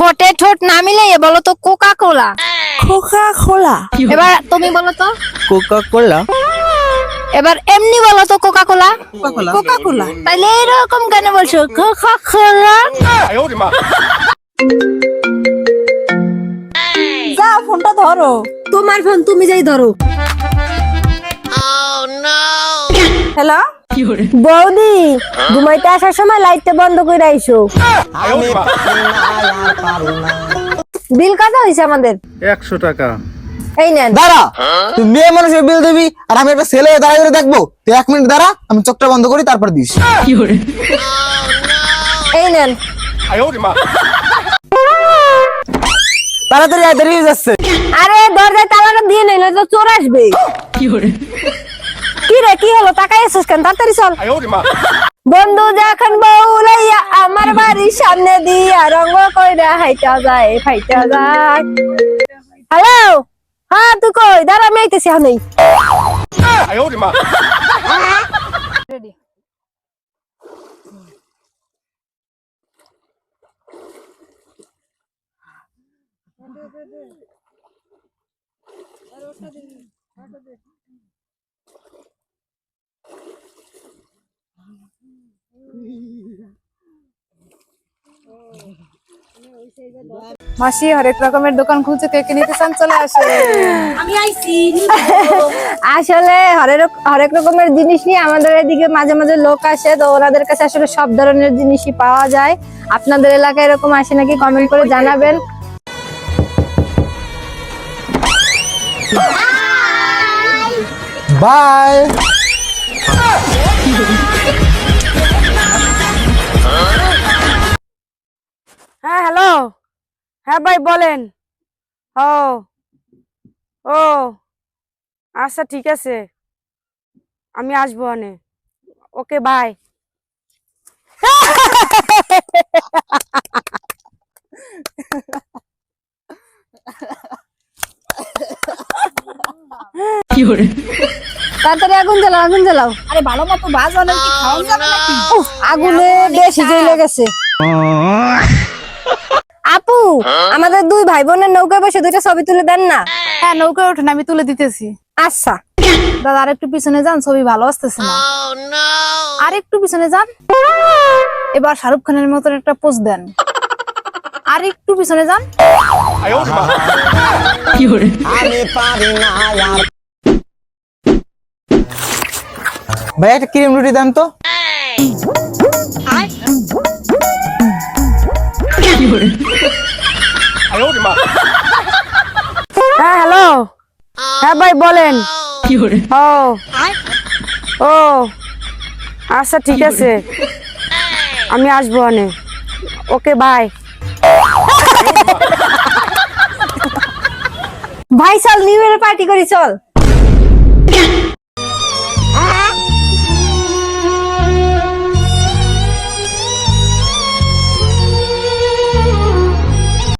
ঠোঁটে ঠোঁট না মিলে বলো তো কোকা কোলা কোকা কোলা এবার তুমি বলো তো। কোকা কোলা এবার এমনি বলো তো কোকা কোলা কোকা কোলা তাইলে এরকম কেন বলছো? কোকা কোলা যা ফোনটা ধরো। তোমার ফোন তুমি যাই ধরো। হ্যালো বৌদি ঘুমাইতে আসার সময় লাইটটা বন্ধ করে আইসো। বিল কত হয়েছে আমাদের? একশো টাকা। এই নেন। দাঁড়া তুই মেয়ে মানুষের বিল দিবি আর আমি একটা ছেলে হয়ে দাঁড়াই করে দেখব। তুই এক মিনিট দাঁড়া আমি চোখটা বন্ধ করি তারপর দিস। এই নেন। তাড়াতাড়ি আয়, দেরি হয়ে যাচ্ছে। আরে দরজায় তালাটা দিয়ে নিলে তো চোর আসবে। কি রে কি হলো? তাকাই আছিস কেন? তাড়াতাড়ি চল। বন্ধু যখন বউ লইয়া আমার বাড়ির সামনে দিয়া রঙ্গ কইরা হাইটা যায় ফাইটা যায়। হ্যালো? হ্যাঁ তুই কই? দাঁড়া আমি আইতেছি হনেই মাসি হরেক রকমের দোকান খুলছে কে কে নিতে চান চলে আসে। আসলে হরেক হরেক রকমের জিনিস নিয়ে আমাদের এদিকে মাঝে মাঝে লোক আসে তো ওনাদের কাছে আসলে সব ধরনের জিনিসই পাওয়া যায়। আপনাদের এলাকায় এরকম আসে নাকি? কমেন্ট করে জানাবেন। বাই হ্যাঁ হ্যালো। হ্যাঁ ভাই, বলেন। ও ও আচ্ছা ঠিক আছে। আমি আসব অনে। Okay, bye. তাড়াতাড়ি আগুন জ্বালাও আগুন জ্বালাও। আরে ভালো মতো কি খাওয়া যাবে নাকি? আগুনে বেশি জ্বলে গেছে। আপু আমাদের দুই ভাই বোনের নৌকায় বসে দুইটা ছবি তুলে দেন না? হ্যাঁ নৌকায় ওঠেন আমি তুলে দিতেছি। আচ্ছা। দাদা আরেকটু পিছনে যান ছবি ভালো আসতেছে না। আরেকটু পিছনে যান। এবার শাহরুখ খানের মতন একটা পোজ দেন। আর একটু পিছনে যান। আমি পারি না আর ভাই, একটা ক্রিম রুটি দেন তো। হ্যাঁ হ্যালো। হ্যাঁ ভাই, বলেন। ও। ও। আচ্ছা ঠিক আছে। আমি আসব অনে ওকে, বাই। ভাই, চল, নিউ ইয়ার পার্টি করি, চল।